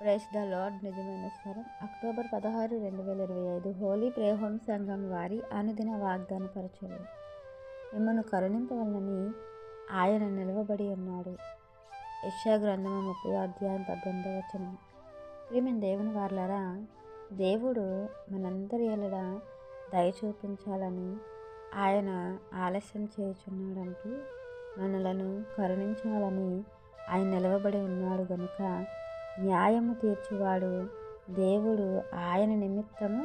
Price the lord నిజమైన స్వరం. October పదహారు రెండు వేల ఇరవై ఐదు హోలీ ప్రేహోం సంఘం వారి అనుదిన వాగ్దాన పరచలు మిమ్మల్ని కరుణింపవలనని ఆయన నిలవబడి ఉన్నాడు. యశా గ్రంథము ముప్పై అధ్యాయం పద్దెనిమిది వచనం. ప్రియమైన దేవుని వార్లరా దేవుడు మనందరి ఎలడ దయ చూపించాలని ఆయన ఆలస్యం చేయుచున్నాడంటూ మనలను కరుణించాలని ఆయన నిలవబడి ఉన్నాడు గనుక న్యాయము తీర్చువాడు దేవుడు ఆయన నిమిత్తము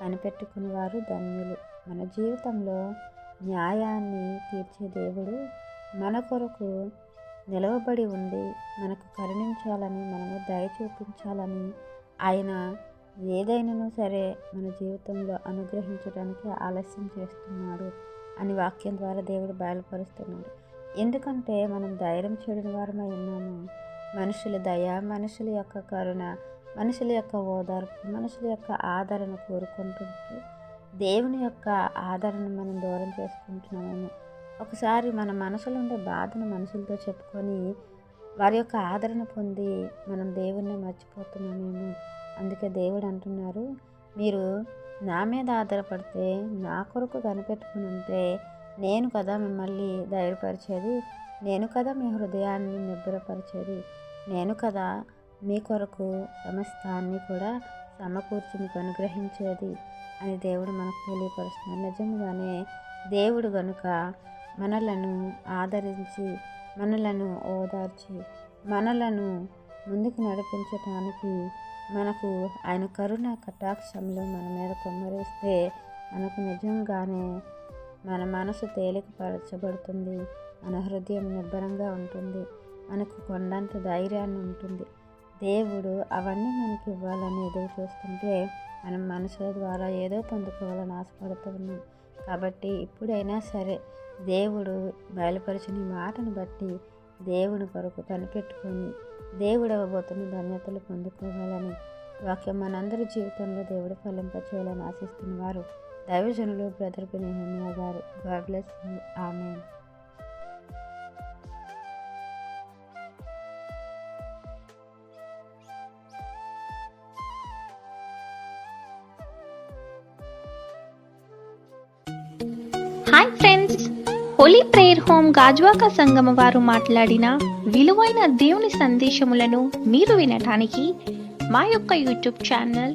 కనిపెట్టుకునేవారు ధన్యులు. మన జీవితంలో న్యాయాన్ని తీర్చే దేవుడు మన కొరకు నిలవబడి ఉండి మనకు కరుణించాలని మనము దయ చూపించాలని ఆయన ఏదైనాను సరే మన జీవితంలో అనుగ్రహించడానికి ఆలస్యం చేస్తున్నాడు అని వాక్యం ద్వారా దేవుడు బయలుపరుస్తున్నాడు. ఎందుకంటే మనం ధైర్యం చేయడం వారమై ఉన్నాము. మనుషుల దయ మనుషుల యొక్క కరుణ మనుషుల యొక్క ఓదార్పు మనుషుల యొక్క ఆదరణ కోరుకుంటుంటూ దేవుని యొక్క ఆదరణ మనం దూరం చేసుకుంటున్నామేమో ఒకసారి మన మనసులో ఉండే బాధను మనుషులతో చెప్పుకొని వారి యొక్క ఆదరణ పొంది మనం దేవుణ్ణి మర్చిపోతున్నామేమో. అందుకే దేవుడు అంటున్నారు మీరు నా మీద ఆధారపడితే నా కొరకు కనిపెట్టుకుని ఉంటే నేను కదా మిమ్మల్ని ధైర్యపరిచేది? నేను కదా మీ హృదయాన్ని నిబ్బరపరిచేది. నేను కదా మీ కొరకు సమస్తాన్ని కూడా సమకూర్చి మీకు అనుగ్రహించేది అని దేవుడు మనకు తెలియపరుస్తున్నాడు. నిజంగానే దేవుడు గనుక మనలను ఆదరించి మనలను ఓదార్చి మనలను ముందుకు నడిపించటానికి మనకు ఆయన కరుణ కటాక్షంలో మన మీద కొమ్మరేస్తే మనకు నిజంగానే మన మనసు తేలికపరచబడుతుంది. మన హృదయం నిబ్బరంగా ఉంటుంది. మనకు కొండంత ధైర్యాన్ని ఉంటుంది. దేవుడు అవన్నీ మనకి ఇవ్వాలని ఎదురు చూస్తుంటే మనం మనసుల ద్వారా ఏదో పొందుకోవాలని ఆశపడుతూ ఉన్నాం కాబట్టి ఇప్పుడైనా సరే దేవుడు బయలుపరిచిన మాటను బట్టి దేవుని కొరకు కనిపెట్టుకొని దేవుడు అవ్వబోతున్న ధన్యతలు పొందుకోవాలని వాక్యం మనందరి జీవితంలో దేవుడు ఫలింపచేయాలని ఆశిస్తున్నవారు దైవజనులు బ్రదర్ బినిహమియా గారు. గాడ్ బ్లెస్ ఆమె hi friends. Holy prayer home Gajuwaka సంగమ వారు మాట్లాడిన విలువైన దేవుని సందేశములను మీరు వినటానికి మా యొక్క యూట్యూబ్ ఛానల్